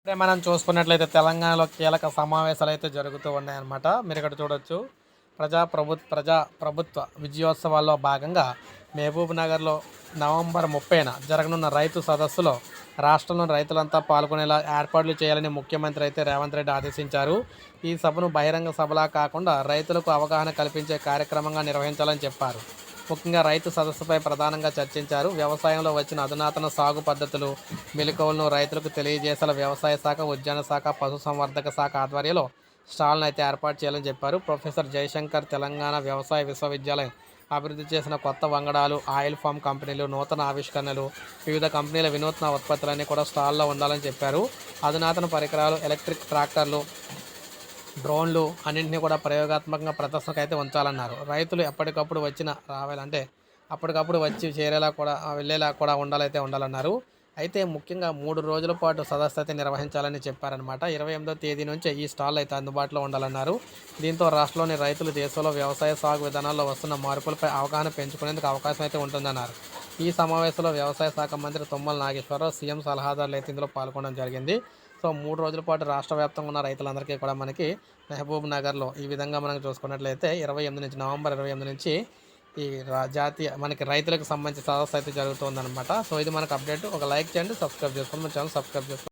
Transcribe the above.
ఇప్పుడే మనం చూసుకున్నట్లయితే తెలంగాణలో కీలక సమావేశాలు అయితే జరుగుతూ ఉన్నాయన్నమాట. మీరు ఇక్కడ చూడొచ్చు. ప్రజా ప్రభు ప్రజా ప్రభుత్వ విజయోత్సవాల్లో భాగంగా మహబూబ్ నగర్లో నవంబర్ ముప్పైన జరగనున్న రైతు సదస్సులో రాష్ట్రంలోని రైతులంతా పాల్గొనేలా ఏర్పాట్లు చేయాలని ముఖ్యమంత్రి అయితే రేవంత్ రెడ్డి ఆదేశించారు. ఈ సభను బహిరంగ సభలా కాకుండా రైతులకు అవగాహన కల్పించే కార్యక్రమంగా నిర్వహించాలని చెప్పారు. ముఖ్యంగా రైతు సదస్సుపై ప్రధానంగా చర్చించారు. వ్యవసాయంలో వచ్చిన అధునాతన సాగు పద్ధతులు మెలకువలను రైతులకు తెలియజేసేలా వ్యవసాయ శాఖ ఉద్యాన శాఖ పశుసంవర్ధక శాఖ ఆధ్వర్యంలో స్టాల్ను అయితే ఏర్పాటు చేయాలని చెప్పారు. ప్రొఫెసర్ జయశంకర్ తెలంగాణ వ్యవసాయ విశ్వవిద్యాలయం అభివృద్ధి చేసిన కొత్త వంగడాలు ఆయిల్ ఫామ్ కంపెనీలు నూతన ఆవిష్కరణలు వివిధ కంపెనీల వినూత్న ఉత్పత్తులన్నీ కూడా స్టాల్లో ఉండాలని చెప్పారు. అధునాతన పరికరాలు ఎలక్ట్రిక్ ట్రాక్టర్లు డ్రోన్లు అన్నింటినీ కూడా ప్రయోగాత్మకంగా ప్రదర్శనకు అయితే ఉంచాలన్నారు. రైతులు ఎప్పటికప్పుడు వచ్చిన రావాలంటే అప్పటికప్పుడు వచ్చి చేరేలా కూడా వెళ్ళేలా కూడా ఉండాలైతే ఉండాలన్నారు. అయితే ముఖ్యంగా మూడు రోజుల పాటు సదస్సు అయితే నిర్వహించాలని చెప్పారనమాట ఇరవై ఎనిమిదో తేదీ నుంచి ఈ స్టాల్ అయితే అందుబాటులో ఉండాలన్నారు. దీంతో రాష్ట్రంలోని రైతులు దేశంలో వ్యవసాయ సాగు విధానాల్లో వస్తున్న మార్పులపై అవగాహన పెంచుకునేందుకు అవకాశం అయితే ఉంటుందన్నారు. ఈ సమావేశంలో వ్యవసాయ శాఖ మంత్రి తుమ్మల నాగేశ్వరరావు సీఎం సలహాదారులు అయితే ఇందులో పాల్గొనడం జరిగింది. సో మూడు రోజుల పాటు రాష్ట్ర వ్యాప్తంగా ఉన్న రైతులందరికీ కూడా మనకి మహబూబ్ నగర్లో ఈ విధంగా మనం చూసుకున్నట్లయితే ఇరవై ఎనిమిది నుంచి నవంబర్ ఇరవై ఎనిమిది నుంచి ఈ జాతీయ మనకి రైతులకు సంబంధించి సదస్సు అయితే జరుగుతుందన్నమాట. సో ఇది మనకు అప్డేట్. ఒక లైక్ చేయండి సబ్స్క్రైబ్ చేసుకోండి. మన ఛానల్ సబ్స్క్రైబ్ చేసుకోండి.